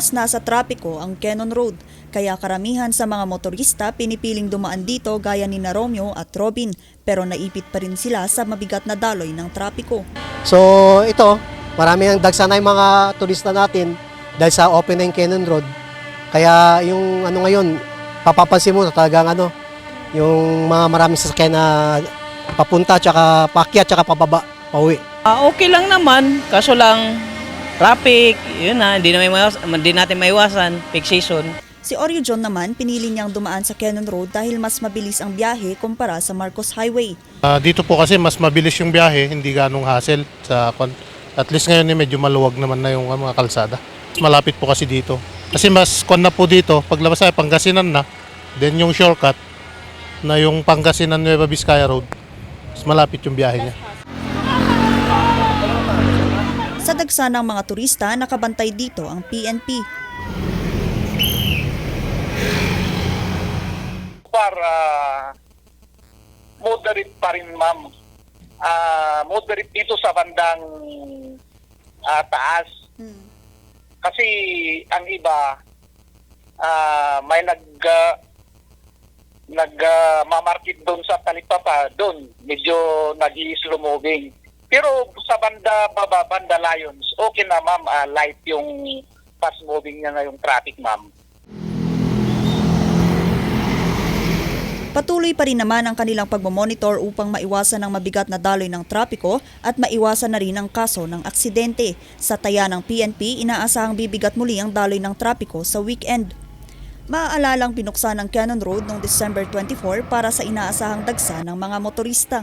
Bukas na sa trapiko ang Cannon Road, kaya karamihan sa mga motorista pinipiling dumaan dito gaya ni na Romeo at Robin, pero naipit pa rin sila sa mabigat na daloy ng trapiko. So ito, marami ang dagsa na yung mga turista natin dahil sa open na yung Cannon Road. Kaya yung ano ngayon, papapansin mo na talagang ano, yung mga maraming sasakyan na papunta, tsaka paakyat, tsaka pababa, pauwi. Ah, okay lang naman, kaso lang traffic, yun na, hindi, na may maiwas, hindi natin maiwasan, peak season. Si Oreo John naman pinili niyang dumaan sa Cannon Road dahil mas mabilis ang biyahe kumpara sa Marcos Highway. Ah, dito po kasi mas mabilis yung biyahe, hindi ganong hassle sa. At least ngayon eh, medyo maluwag naman na yung ah, mga kalsada. Malapit po kasi dito. Kasi mas kon na po dito, paglabas tayo Pangasinan na, then yung shortcut na yung Pangasinan Nueva Vizcaya Road, mas malapit yung biyahe niya. Sa dagsa ng mga turista, nakabantay dito ang PNP. para moderate pa rin ma'am. Ah, moderate dito sa bandang ah, taas. Kasi ang iba ah, may nag uh, nag ah, mamarket doon sa talipapa doon medyo nag slow moving pero sa banda baba banda Lions okay na ma'am ah, light yung fast moving niya ngayong traffic ma'am Patuloy pa rin naman ang kanilang pagmamonitor upang maiwasan ang mabigat na daloy ng trapiko at maiwasan na rin ang kaso ng aksidente. Sa taya ng PNP, inaasahang bibigat muli ang daloy ng trapiko sa weekend. Maaalalang binuksan ang Cannon Road noong December 24 para sa inaasahang dagsa ng mga motorista.